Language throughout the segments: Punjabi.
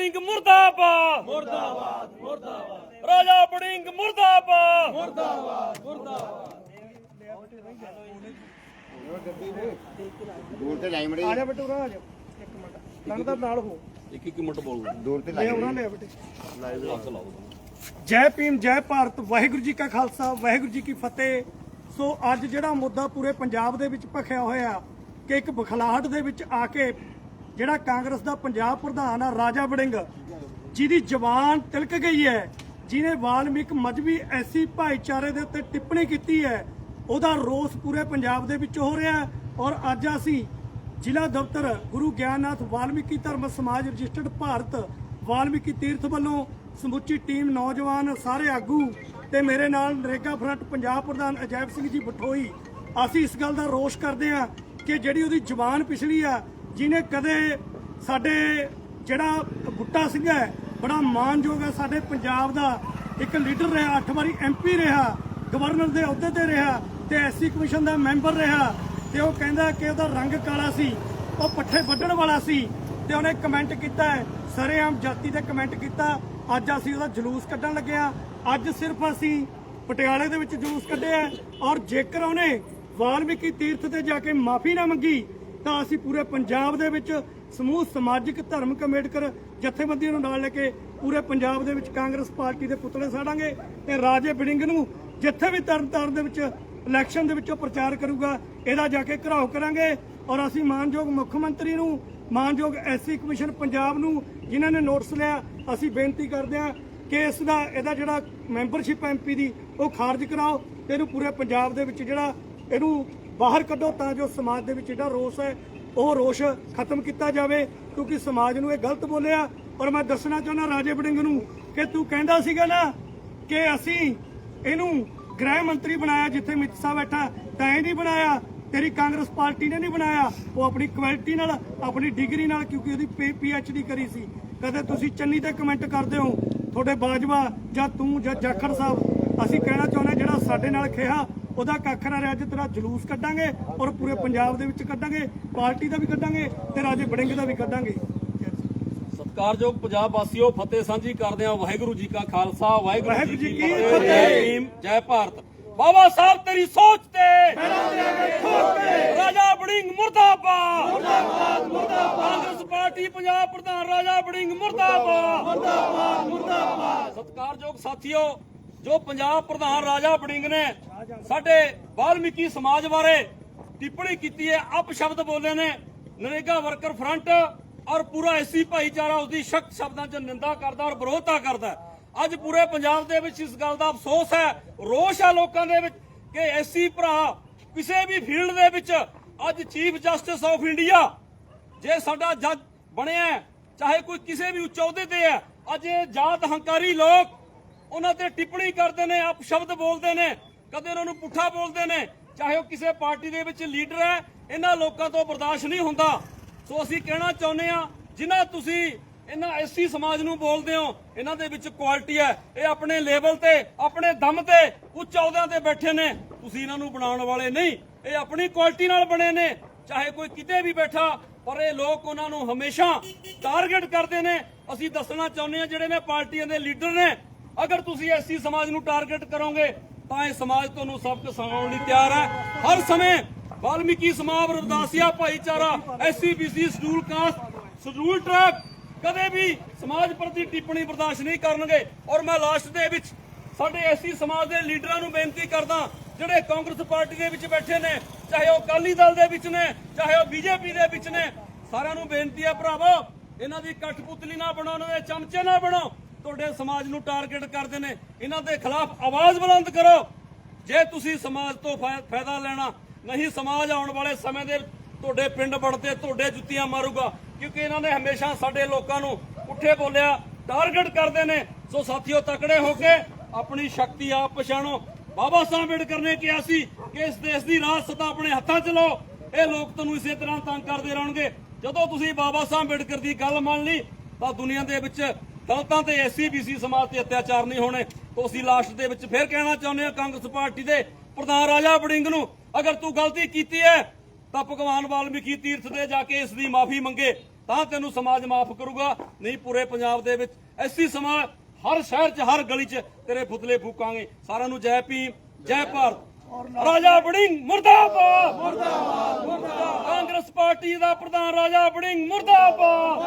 ਬੜਿੰਗ ਮੁਰਦਾਬਾਦ। ਮੁਰਦਾਬਾਦ ਮੁਰਦਾਬਾਦ। ਰਾਜਾ ਬੜਿੰਗ ਮੁਰਦਾਬਾਦ। ਦੂਰ ਤੇ ਲਾਈ ਮੜੀ ਆ ਜਾ ਬਟੂਰਾ ਆ ਜਾ। ਇੱਕ ਮਿੰਟ। ਲੰਗਦਾ ਨਾਲ ਹੋ। ਇੱਕ ਇੱਕ ਮਿੰਟ ਬੋਲਣਾ ਦੂਰ ਤੇ ਲੈ ਲਾਈ ਉਹਨਾਂ ਲੈ ਬਟੇ। ਹੱਥ ਲਾਓ। ਜੈ ਭੀਮ ਜੈ ਭਾਰਤ ਵਾਹਿਗੁਰੂ ਜੀ ਕਾ ਖਾਲਸਾ ਵਾਹਿਗੁਰੂ ਜੀ ਕੀ ਫਤਿਹ। ਸੋ ਅੱਜ ਜਿਹੜਾ ਮੁੱਦਾ ਪੂਰੇ ਪੰਜਾਬ ਦੇ ਵਿੱਚ ਭਖਿਆ ਹੋਇਆ ਕਿ ਇੱਕ ਬਖਲਾਹਟ ਦੇ ਵਿੱਚ ਆ ਕੇ ਜਿਹੜਾ ਕਾਂਗਰਸ ਦਾ ਪੰਜਾਬ ਪ੍ਰਧਾਨ ਆ, ਰਾਜਾ ਵੜਿੰਗ, ਜਿਹਦੀ ਜ਼ਬਾਨ ਤਿਲਕ ਗਈ ਹੈ ਜਿਨੇ ਵਾਲਮੀਕ ਮਜਬੀ ਐਸੀ ਭਾਈਚਾਰੇ ਦੇ ਉੱਤੇ ਟਿੱਪਣੀ ਕੀਤੀ ਹੈ, ਉਹਦਾ ਰੋਸ ਪੂਰੇ ਪੰਜਾਬ ਦੇ ਵਿੱਚ ਹੋ ਰਿਹਾ ਔਰ ਅੱਜ ਅਸੀਂ ਜ਼ਿਲ੍ਹਾ ਦਫ਼ਤਰ ਗੁਰੂ ਗਿਆਨਨਾਥ ਵਾਲਮੀਕੀ ਧਰਮ ਸਮਾਜ ਰਜਿਸਟਰਡ ਭਾਰਤ ਵਾਲਮੀਕੀ ਤੀਰਥ ਵੱਲੋਂ ਸਮੁੱਚੀ ਟੀਮ ਨੌਜਵਾਨ ਸਾਰੇ ਆਗੂ ਤੇ ਮੇਰੇ ਨਾਲ ਨਰੇਗਾ ਫਰੰਟ ਪੰਜਾਬ ਪ੍ਰਧਾਨ ਅਜੈਬ ਸਿੰਘ ਜੀ ਬਠੋਈ, ਅਸੀਂ ਇਸ ਗੱਲ ਦਾ ਰੋਸ਼ ਕਰਦੇ ਹਾਂ ਕਿ ਜਿਹੜੀ ਉਹਦੀ ਜ਼ੁਬਾਨ ਪਿਛਲੀ ਆ ਜਿਹਨੇ ਕਦੇ ਸਾਡੇ ਜਿਹੜਾ ਬੁੱਟਾ ਸਿੰਘ ਹੈ, ਬੜਾ ਮਾਨਯੋਗ ਹੈ, ਸਾਡੇ ਪੰਜਾਬ ਦਾ ਇੱਕ ਲੀਡਰ ਰਿਹਾ 8 ਵਾਰੀ ਐਮਪੀ ਰਿਹਾ, ਗਵਰਨਰ ਦੇ ਅਹੁਦੇ ਤੇ ਰਿਹਾ ਤੇ ਐਸਸੀ ਕਮਿਸ਼ਨ ਦਾ ਮੈਂਬਰ ਰਿਹਾ ਤੇ ਉਹ ਕਹਿੰਦਾ ਕਿ ਉਹਦਾ ਰੰਗ ਕਾਲਾ ਸੀ, ਉਹ ਪੱਠੇ ਵੱਢਣ ਵਾਲਾ ਸੀ ਤੇ ਉਹਨੇ ਕਮੈਂਟ ਕੀਤਾ ਹੈ, ਸਰੇਆਮ ਜਾਤੀ ਤੇ ਕਮੈਂਟ ਕੀਤਾ, ਅੱਜ ਅਸੀਂ ਉਹਦਾ ਜਲੂਸ ਕੱਢਣ ਲੱਗੇ ਆ ਅੱਜ ਸਿਰਫ ਅਸੀਂ ਪਟਿਆਲੇ ਦੇ ਵਿੱਚ ਜਲੂਸ ਕੱਢਿਆ ਔਰ ਜੇਕਰ ਉਹਨੇ ਵਾਲਮੀਕੀ ਤੀਰਥ ਤੇ ਜਾ ਕੇ ਮਾਫੀ ਨਾ ਮੰਗੀ ਤਾਂ ਅਸੀਂ ਪੂਰੇ ਪੰਜਾਬ ਦੇ ਵਿੱਚ ਸਮੂਹ ਸਮਾਜਿਕ ਧਰਮਿਕ ਅੰਬੇਡਕਰ ਜਥੇਬੰਦੀਆਂ ਨੂੰ ਨਾਲ ਲੈ ਕੇ ਪੂਰੇ ਪੰਜਾਬ ਦੇ ਵਿੱਚ ਕਾਂਗਰਸ ਪਾਰਟੀ ਦੇ ਪੁਤਲੇ ਸਾੜਾਂਗੇ ਤੇ ਰਾਜੇ ਬਿਡਿੰਗ ਨੂੰ ਜਿੱਥੇ ਵੀ ਤਰਨਤਾਰਨ ਦੇ ਵਿੱਚ ਇਲੈਕਸ਼ਨ ਦੇ ਵਿੱਚੋਂ ਪ੍ਰਚਾਰ ਕਰੂਗਾ, ਇਹਦਾ ਜਾ ਕੇ ਘਰਾਓ ਕਰਾਂਗੇ ਔਰ ਅਸੀਂ ਮਾਨਯੋਗ ਮੁੱਖ ਮੰਤਰੀ ਨੂੰ, ਮਾਨਯੋਗ ਐਸਸੀ ਕਮਿਸ਼ਨ ਪੰਜਾਬ ਨੂੰ ਜਿਨ੍ਹਾਂ ਨੇ ਨੋਟਿਸ ਲਿਆ, ਅਸੀਂ ਬੇਨਤੀ ਕਰਦੇ ਹਾਂ ਕਿ ਇਸ ਦਾ, ਇਹਦਾ ਜਿਹੜਾ ਮੈਂਬਰਸ਼ਿਪ ਐਮਪੀ ਦੀ, ਉਹ ਖਾਰਜ ਕਰਾਓ ਤੇ ਇਹਨੂੰ ਪੂਰੇ ਪੰਜਾਬ ਦੇ ਵਿੱਚ ਜਿਹੜਾ ਇਹਨੂੰ ਬਾਹਰ ਕੱਢੋ ਤਾਂ ਜੋ ਸਮਾਜ ਦੇ ਵਿੱਚ ਜਿਹੜਾ ਰੋਸ ਹੈ, ਉਹ ਰੋਸ਼ ਖਤਮ ਕੀਤਾ ਜਾਵੇ, ਕਿਉਂਕਿ ਸਮਾਜ ਨੂੰ ਇਹ ਗਲਤ ਬੋਲਿਆ। ਔਰ ਮੈਂ ਦੱਸਣਾ ਚਾਹੁੰਦਾ ਰਾਜੇ ਵੜਿੰਗ ਨੂੰ ਕਿ ਤੂੰ ਕਹਿੰਦਾ ਸੀਗਾ ਨਾ ਕਿ ਅਸੀਂ ਇਹਨੂੰ ਗ੍ਰਹਿ ਮੰਤਰੀ ਬਣਾਇਆ, ਜਿੱਥੇ ਅਮਿਤ ਸਾਹਿਬ ਬੈਠਾ, ਤਾਂ ਇਹ ਨਹੀਂ ਬਣਾਇਆ। ਤੇਰੀ ਕਾਂਗਰਸ ਪਾਰਟੀ ਨੇ ਨਹੀਂ ਬਣਾਇਆ। ਉਹ ਆਪਣੀ ਕੁਆਲਿਟੀ ਨਾਲ, ਆਪਣੀ ਡਿਗਰੀ ਨਾਲ, ਕਿਉਂਕਿ ਉਹਦੀ ਪੀ ਐਚ ਡੀ ਕਰੀ ਸੀ। ਕਦੇ ਤੁਸੀਂ ਚੰਨੀ ਤੇ ਕਮੈਂਟ ਕਰਦੇ ਹੋ, ਤੁਹਾਡੇ ਬਾਜਵਾ ਜਾਂ ਤੂੰ ਜਾਂ ਜਾਖੜ ਸਾਹਿਬ। ਅਸੀਂ ਕਹਿਣਾ ਚਾਹੁੰਦੇ ਜਿਹੜਾ ਸਾਡੇ ਨਾਲ ਖੇਹਾ ਉਹਦਾ ਕੱਖ ਨਾ ਰਿਹਾ ਅੱਜ ਤੇਰਾ ਜਲੂਸ ਕੱਢਾਂਗੇ ਔਰ ਪੂਰੇ ਪੰਜਾਬ ਦੇ ਵਿੱਚ ਕੱਢਾਂਗੇ ਪਾਰਟੀ ਦਾ ਵੀ ਕੱਢਾਂਗੇ ਤੇ ਰਾਜੇ ਬੜਿੰਗ ਦਾ ਵੀ ਕੱਢਾਂਗੇ। ਸਤਿਕਾਰਯੋਗ ਪੰਜਾਬ ਵਾਸੀਓ ਫਤਿਹ ਸਾਂਝੀ ਕਰਦੇ ਹਾਂ। ਵਾਹਿਗੁਰੂ ਜੀ ਕਾ ਖਾਲਸਾ ਵਾਹਿਗੁਰੂ ਜੀ ਕੀ ਫਤਿਹ। ਜੈ ਭਾਰਤ। ਬਾਬਾ ਸਾਹਿਬ ਤੇਰੀ ਸੋਚ ਤੇ। ਰਾਜਾ ਬੜਿੰਗ ਮੁਰਦਾਬਾਦ। ਮੁਰਦਾਬਾਦ ਮੁਰਦਾਬਾਦ ਕਾਂਗਰਸ ਪਾਰਟੀ ਪੰਜਾਬ ਪ੍ਰਧਾਨ ਰਾਜਾ ਬੜਿੰਗ ਮੁਰਦਾਬਾਦ ਮੁਰਦਾਬਾਦ ਮੁਰਦਾਬਾਦ। ਸਤਿਕਾਰਯੋਗ ਸਾਥੀਓ ਜੋ ਪੰਜਾਬ ਪ੍ਰਧਾਨ ਰਾਜਾ ਬੜਿੰਗ ਨੇ ਸਾਡੇ ਵਾਲਮੀਕੀ ਸਮਾਜ ਬਾਰੇ ਟਿੱਪਣੀ ਕੀਤੀ ਹੈ ਅਪਸ਼ਬਦ ਬੋਲੇ ਨੇ, ਨਰੇਗਾ ਵਰਕਰ ਫਰੰਟ ਔਰ ਪੂਰਾ ਐਸੀ ਭਾਈਚਾਰਾ ਉਸਦੀ ਸ਼ਖਤ ਸ਼ਬਦਾਂ 'ਚ ਨਿੰਦਾ ਕਰਦਾ ਔਰ ਵਿਰੋਧਤਾ ਕਰਦਾ ਅੱਜ ਪੂਰੇ ਪੰਜਾਬ ਦੇ ਵਿੱਚ ਇਸ ਗੱਲ ਦਾ ਅਫਸੋਸ ਹੈ, ਰੋਸ਼ ਹੈ ਲੋਕਾਂ ਦੇ ਵਿੱਚ ਕਿ ਐਸੀ ਭਰਾ ਕਿਸੇ ਵੀ ਫੀਲਡ ਦੇ ਵਿੱਚ ਅੱਜ ਚੀਫ ਜਸਟਿਸ ਆਫ ਇੰਡੀਆ ਜੇ ਸਾਡਾ ਜੱਜ ਬਣਿਆ ਚਾਹੇ ਕੋਈ ਕਿਸੇ ਵੀ ਉੱਚ ਅਹੁਦੇ ਤੇ ਹੈ, ਅੱਜ ਇਹ ਜਾਤ ਹੰਕਾਰੀ ਲੋਕ ਉਹਨਾਂ ਤੇ ਟਿੱਪਣੀ ਕਰਦੇ ਨੇ, ਆਪ ਸ਼ਬਦ ਬੋਲਦੇ ਨੇ, ਕਦੇ ਉਹਨਾਂ ਨੂੰ ਪੁੱਠਾ ਬੋਲਦੇ ਨੇ। ਚਾਹੇ ਉਹ ਕਿਸੇ ਪਾਰਟੀ ਦੇ ਵਿੱਚ ਲੀਡਰ ਹੈ, ਇਹਨਾਂ ਲੋਕਾਂ ਤੋਂ ਬਰਦਾਸ਼ਤ ਨਹੀਂ ਹੁੰਦਾ। ਸੋ ਅਸੀਂ ਕਹਿਣਾ ਚਾਹੁੰਦੇ ਆ ਜਿਨ੍ਹਾਂ ਤੁਸੀਂ ਇਹਨਾਂ ਐਸੀ ਸਮਾਜ ਨੂੰ ਬੋਲਦੇ ਹੋ, ਇਹਨਾਂ ਦੇ ਵਿੱਚ ਕੁਆਲਿਟੀ ਹੈ। ਇਹ ਆਪਣੇ ਲੈਵਲ ਤੇ, ਆਪਣੇ ਦਮ ਤੇ ਉੱਚ ਅਹੁਦਿਆਂ ਤੇ ਬੈਠੇ ਨੇ। ਤੁਸੀਂ ਇਹਨਾਂ ਨੂੰ ਬਣਾਉਣ ਵਾਲੇ ਨਹੀਂ। ਇਹ ਆਪਣੀ ਕੁਆਲਿਟੀ ਨਾਲ ਬਣੇ ਨੇ। ਚਾਹੇ ਕੋਈ ਕਿਤੇ ਵੀ ਬੈਠਾ, ਪਰ ਇਹ ਲੋਕ ਉਹਨਾਂ ਨੂੰ ਹਮੇਸ਼ਾ ਟਾਰਗੇਟ ਕਰਦੇ ਨੇ। ਅਸੀਂ ਦੱਸਣਾ ਚਾਹੁੰਦੇ ਆ ਜਿਹੜੇ ਨੇ ਪਾਰਟੀਆਂ ਦੇ ਲੀਡਰ ਨੇ ਅਗਰ ਤੁਸੀਂ ਐਸੀ ਸਮਾਜ ਨੂੰ ਟਾਰਗੇਟ ਕਰੋਗੇ, ਤਾਂ ਇਹ ਸਮਾਜ ਤੁਹਾਨੂੰ ਸਬਕ ਸਿਖਾਉਣ ਲਈ ਤਿਆਰ ਹੈ। ਹਰ ਸਮੇਂ ਵਾਲਮੀਕੀ ਸਮਾਜ ਰਵਦਾਸੀਆ ਭਾਈਚਾਰਾ SC BC scheduled caste scheduled tribe ਕਦੇ ਵੀ ਸਮਾਜ ਪ੍ਰਤੀ ਟਿੱਪਣੀ ਬਰਦਾਸ਼ਤ ਨਹੀਂ ਕਰਨਗੇ। ਔਰ ਮੈਂ ਲਾਸਟ ਦੇ ਵਿੱਚ ਸਾਡੇ ਐਸੀ ਸਮਾਜ ਦੇ ਲੀਡਰਾਂ ਨੂੰ ਬੇਨਤੀ ਕਰਦਾ, ਜਿਹੜੇ ਕਾਂਗਰਸ ਪਾਰਟੀ ਦੇ ਵਿੱਚ ਬੈਠੇ ਨੇ, ਚਾਹੇ ਉਹ ਅਕਾਲੀ ਦਲ ਦੇ ਵਿੱਚ ਨੇ, ਚਾਹੇ ਉਹ ਬੀਜੇਪੀ ਦੇ ਵਿੱਚ ਨੇ, ਸਾਰਿਆਂ ਨੂੰ ਬੇਨਤੀ ਹੈ ਭਰਾਵੋ, ਇਹਨਾਂ ਦੀ ਕਠਪੁਤਲੀ ਨਾ ਬਣੋ ਇਹਨਾਂ ਦੇ ਚਮਚੇ ਨਾ ਬਣੋ ਤੁਹਾਡੇ ਸਮਾਜ ਨੂੰ ਟਾਰਗੇਟ ਕਰਦੇ ਨੇ। ਇਹਨਾਂ ਦੇ ਖਿਲਾਫ ਆਵਾਜ਼ ਬੁਲੰਦ ਕਰੋ। ਜੇ ਤੁਸੀਂ ਸਮਾਜ ਤੋਂ ਫਾਇਦਾ ਲੈਣਾ, ਨਹੀਂ ਸਮਾਜ ਆਉਣ ਵਾਲੇ ਸਮੇਂ ਦੇ ਤੁਹਾਡੇ ਪਿੰਡ ਬਣਤੇ ਤੁਹਾਡੇ ਜੁੱਤੀਆਂ ਮਾਰੂਗਾ। ਕਿਉਂਕਿ ਇਹਨਾਂ ਨੇ ਹਮੇਸ਼ਾ ਸਾਡੇ ਲੋਕਾਂ ਨੂੰ ਉੱਠੇ ਬੋਲਿਆ, ਟਾਰਗੇਟ ਕਰਦੇ ਨੇ। ਸੋ ਸਾਥੀਓ, ਤਕੜੇ ਹੋ ਕੇ ਆਪਣੀ ਸ਼ਕਤੀ ਆਪ ਪਛਾਣੋ। ਬਾਬਾ ਸਾਹਿਬ ਅੰਬੇਡਕਰ ਨੇ ਕਿਹਾ ਸੀ ਕਿ ਇਸ ਦੇਸ਼ ਦੀ ਰਾਜ ਸਤਾ ਆਪਣੇ ਹੱਥਾਂ 'ਚ ਲਓ। ਇਹ ਲੋਕ ਤੁਹਾਨੂੰ ਇਸੇ ਤਰ੍ਹਾਂ ਤੰਗ ਕਰਦੇ ਰਹਿਣਗੇ। ਜਦੋਂ ਤੁਸੀਂ ਬਾਬਾ ਸਾਹਿਬ ਅੰਬੇਡਕਰ ਦੀ ਗੱਲ ਮੰਨ ਲਈ, ਤਾਂ ਦੁਨੀਆ ਦੇ ਵਿੱਚ ਦਲਤਾਂ ਤੇ ਐਸਸੀ ਸਮਾਜ ਤੇ ਅਤਿਆਚਾਰ ਨਹੀਂ ਹੋਣੇ। ਤੋਂ ਅਸੀਂ ਲਾਸਟ ਦੇ ਵਿੱਚ ਫਿਰ ਕਹਿਣਾ ਚਾਹੁੰਦੇ ਹਾਂ ਕਾਂਗਰਸ ਪਾਰਟੀ ਦੇ ਪ੍ਰਧਾਨ ਰਾਜਾ ਵੜਿੰਗ ਨੂੰ, ਅਗਰ ਤੂੰ ਗਲਤੀ ਕੀਤੀ ਹੈ, ਤਾਂ ਭਗਵਾਨ ਵਾਲਮੀਕੀ ਤੀਰਥ ਤੇ ਜਾ ਕੇ ਇਸ ਦੀ ਮਾਫੀ ਮੰਗੇ, ਤਾਂ ਤੈਨੂੰ ਸਮਾਜ ਮਾਫ ਕਰੂਗਾ। ਨਹੀਂ, ਪੂਰੇ ਪੰਜਾਬ ਦੇ ਵਿੱਚ ਐਸੀ ਸਮਾਜ ਹਰ ਸ਼ਹਿਰ 'ਚ, ਹਰ ਗਲੀ 'ਚ ਤੇਰੇ ਪੁਤਲੇ ਫੂਕਾਂਗੇ। ਸਾਰਿਆਂ ਨੂੰ ਜੈ ਭੀਮ, ਜੈ ਭਾਰਤ। ਰਾਜਾ ਵੜਿੰਗ ਮੁਰਦਾਬਾਦ! ਮੁਰਦਾਬਾਦ! ਮੁਰਦਾਬਾਦ! ਕਾਂਗਰਸ ਪਾਰਟੀ ਦਾ ਪ੍ਰਧਾਨ ਰਾਜਾ ਬੜਿੰਗ ਮੁਰਦਾਬਾਦ।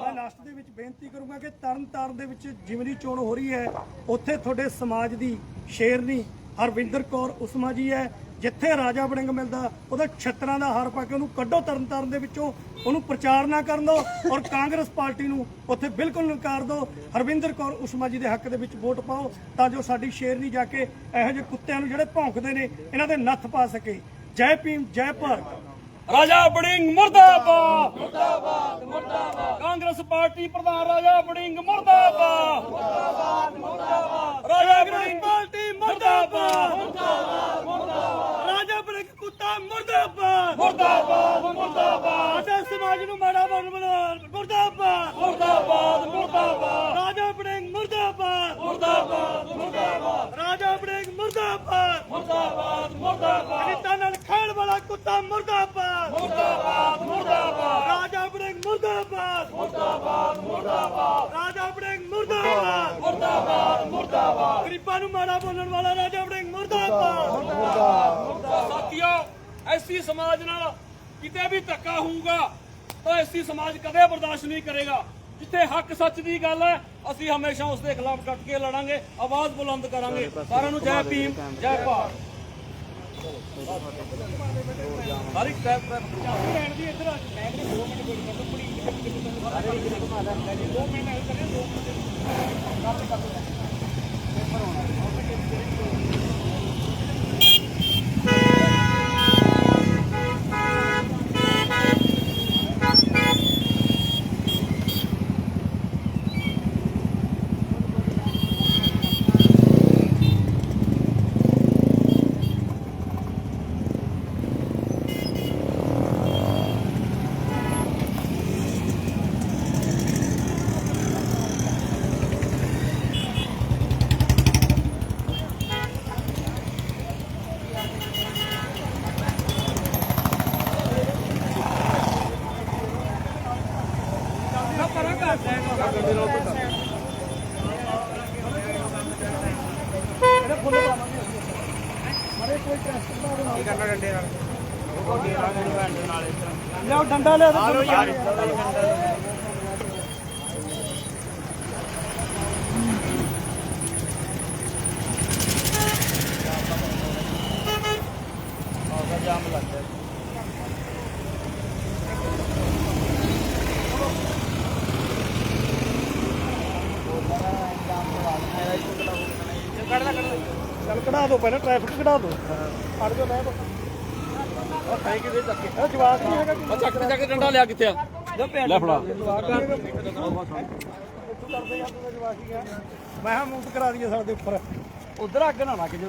ਮੈਂ ਲਾਸਟ ਦੇ ਵਿੱਚ ਬੇਨਤੀ ਕਰੂੰਗਾ ਕਿ ਤਰਨ ਦੇ ਵਿੱਚ ਜਿਵੇਂ ਦੀ ਚੋਣ ਹੋ ਰਹੀ ਹੈ, ਉੱਥੇ ਤੁਹਾਡੇ ਸਮਾਜ ਦੀ ਸ਼ੇਰਨੀ ਹਰਵਿੰਦਰ ਕੌਰ ਉਸਮਾ ਜੀ ਹੈ, ਜਿੱਥੇ ਰਾਜਾ ਬੜਿੰਗ ਮਿਲਦਾ, ਉਹਦੇ ਛੱਤਰਾਂ ਦਾ ਹਾਰ ਪਾ ਕੇ ਉਹਨੂੰ ਕੱਢੋ ਤਰਨ ਦੇ ਵਿੱਚੋਂ, ਉਹਨੂੰ ਪ੍ਰਚਾਰ ਨਾ ਕਰਨ ਦਿਓ ਔਰ ਕਾਂਗਰਸ ਪਾਰਟੀ ਨੂੰ ਉੱਥੇ ਬਿਲਕੁਲ ਨਕਾਰ ਦਿਓ, ਹਰਵਿੰਦਰ ਕੌਰ ਉਸਮਾ ਜੀ ਦੇ ਹੱਕ ਦੇ ਵਿੱਚ ਵੋਟ ਪਾਓ, ਤਾਂ ਜੋ ਸਾਡੀ ਸ਼ੇਰਨੀ ਜਾ ਕੇ ਇਹੋ ਜਿਹੇ ਕੁੱਤਿਆਂ ਨੂੰ ਜਿਹੜੇ ਭੌਂਕਦੇ ਨੇ, ਇਹਨਾਂ ਦੇ ਨੱਥ ਪਾ ਸਕੇ। ਜੈ ਭੀਮ, ਜੈ ਭਾਰਤ। ਰਾਜਾ ਬੜਿੰਗ ਮੁਰਦਾਬਾਦ। ਮੁਰਦਾਬਾਦ ਮੁਰਦਾਬਾਦ ਕਾਂਗਰਸ ਪਾਰਟੀ ਪ੍ਰਧਾਨ ਰਾਜਾ ਬੜਿੰਗ ਮੁਰਦਾਬਾਦ। ਮੁਰਦਾਬਾਦ ਮੁਰਦਾਬਾਦ ਰਾਜਾ ਬੜਿੰਗ ਪਾਰਟੀ ਮੁਰਦਾਬਾਦ। ਮੁਰਦਾਬਾਦ ਮੁਰਦਾਬਾਦ ਰਾਜਾ ਬੜਿੰਗ ਕੁੱਤਾ ਮੁਰਦਾਬਾਦ। ਮੁਰਦਾਬਾਦ ਮੁਰਦਾਬਾਦ ਸਾਡੇ ਸਮਾਜ ਨੂੰ ਮਾੜਾ ਬਣ ਬਣਾ ਮੁਰਦਾਬਾਦ। ਮੁਰਦਾਬਾਦ ਮੁਰਦਾਬਾਦ ਰਾਜਾ ਬੜਿੰਗ ਮੁਰਦਾਬਾਦ। ਮੁਰਦਾਬਾਦ ਮੁਰਦਾਬਾਦ ਰਾਜਾ ਬੜਿੰਗ ਮੁਰਦਾਬਾਦ ਮੁਰਦਾਬਾਦ ਮੁਰਦਾਬਾਦ। ਅਨਿਤਾ ਨਾਲ ਖਾਣ ਵਾਲਾ ਕੁੱਤਾ ਮੁਰਦਾਬਾਦ ਮੁਰਦਾਬਾਦ ਰਾਜਾ ਬੜਿੰਗ ਮੁਰਦਾਬਾਦ ਮੁਰਦਾਬਾਦ ਮੁਰਦਾਬਾਦ ਰਾਜਾ ਬੜਿੰਗ ਮੁਰਦਾਬਾਦ ਮੁਰਦਾਬਾਦ ਮੁਰਦਾਬਾਦ ਗਰੀਬਾਂ ਨੂੰ ਮਾੜਾ ਬੋਲਣ ਵਾਲਾ ਰਾਜਾ ਬੜਿੰਗ ਮੁਰਦਾਬਾਦ। ਸਾਥੀਓ ਐਸੀ ਸਮਾਜ ਨਾਲ ਕਿਤੇ ਵੀ ਧੱਕਾ ਹੋਊਗਾ ਤਾਂ ਐਸੀ ਸਮਾਜ ਕਦੇ ਬਰਦਾਸ਼ਤ ਨਹੀਂ ਕਰੇਗਾ। ਜਿੱਥੇ ਹੱਕ ਸੱਚ ਦੀ ਗੱਲ ਹੈ ਅਸੀਂ ਹਮੇਸ਼ਾ ਉਸ ਦੇ ਖਿਲਾਫ ਡਟ ਕੇ ਲੜਾਂਗੇ ਆਵਾਜ਼ ਬੁਲੰਦ ਕਰਾਂਗੇ। ਸਾਰਿਆਂ ਨੂੰ ਜੈ ਭੀਮ ਜੈ ਭਾਰਤ। ਹਰ ਇੱਕ ਟੈਪ ਰਹਿਣ ਦੀ ਇੱਧਰ ਆ ਮੈਂ ਕਿਹਾ 2 ਮਿੰਟ ਕੋਈ ਕਰ ਪੜੀ ਦੋ ਮਿੰਟ ਐ ਕਰੇ ਦੋ ਮਿੰਟ ਲਿਆਓ ਡੰਡਾ ਲਿਆ ਆ ਯਾਰ ਚੱਲ ਕਢਾ ਦਿਓ ਪਹਿਲਾਂ ਟ੍ਰੈਫਿਕ ਕਢਾ ਦਿਓ ਫੜ ਜੋ ਲੈ ਉਹ ਖਾਈ ਕਿਤੇ ਚੱਕੇ ਉਹ ਜਵਾਬ ਨਹੀਂ ਹੈਗਾ ਕਿ ਚੱਕ ਚੱਕ ਡੰਡਾ ਲਿਆ ਕਿੱਥੇ ਆ? ਲੈ ਫੜਾ। ਮੈਂ ਹਾਂ ਮੂਤ ਕਰਾ ਦਈਏ ਸਾਡੇ ਉੱਪਰ। ਉਧਰ ਅੱਗ ਨਾ ਲੱਗ ਜੇ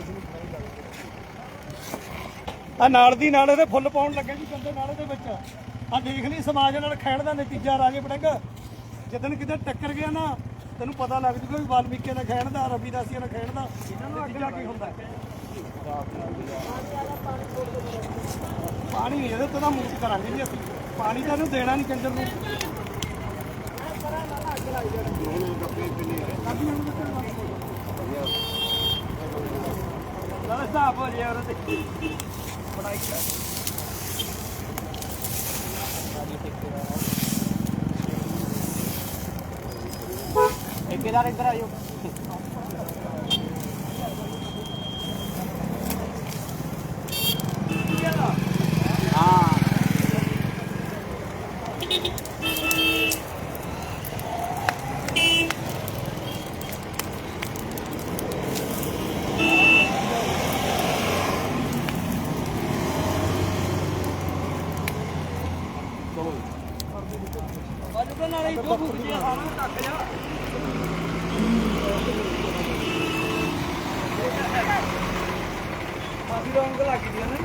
ਆ ਨਾਲ ਦੀ ਨਾਲ ਇਹਦੇ ਫੁੱਲ ਪਾਉਣ ਲੱਗੇ ਜੀ ਕੰਦੇ ਨਾਲੇ ਦੇ ਵਿੱਚ। ਆ ਦੇਖ ਲਈ ਸਮਾਜ ਨਾਲ ਖੈਣ ਦਾ ਨਤੀਜਾ ਰਾਜੇ ਬੜੰਗ। ਜਦੋਂ ਕਿਤੇ ਟੱਕਰ ਗਿਆ ਨਾ ਤੈਨੂੰ ਪਤਾ ਲੱਗ ਜੂਗਾ ਵੀ ਵਾਲਮੀਕੀ ਦਾ ਖੈਣ ਦਾ ਰਵੀਦਾਸੀਆਂ ਦਾ ਖੈਣ ਦਾ ਇਹਨਾਂ ਨੂੰ ਅੱਗ ਲੱਗੀ ਹੁੰਦਾ ਪਾਣੀ ਨਹੀਂ ਇਹਦੇ ਤੋਂ ਤਾਂ ਕਰਾਂਗੇ ਜੀ ਅਸੀਂ। ਪਾਣੀ ਤਾਂ ਇਹਨੂੰ ਦੇਣਾ ਨਹੀਂ ਕੰਜਰ ਨੂੰ। ਨਾਲ ਸਾਫ਼ ਹੋ ਜਿਆ ਉਹਦੇ ਬੜਾਈ ਕਰ ਠੇਕੇਦਾਰ ਇੱਧਰ ਆਇਓ ਅੱਜ ਨਾਲ ਹੀ ਜੋ ਭੁੱਲ ਗਿਆ ਸਾਰਾ ਟੱਕ ਜਾ ਕਾਫੀ ਨਾ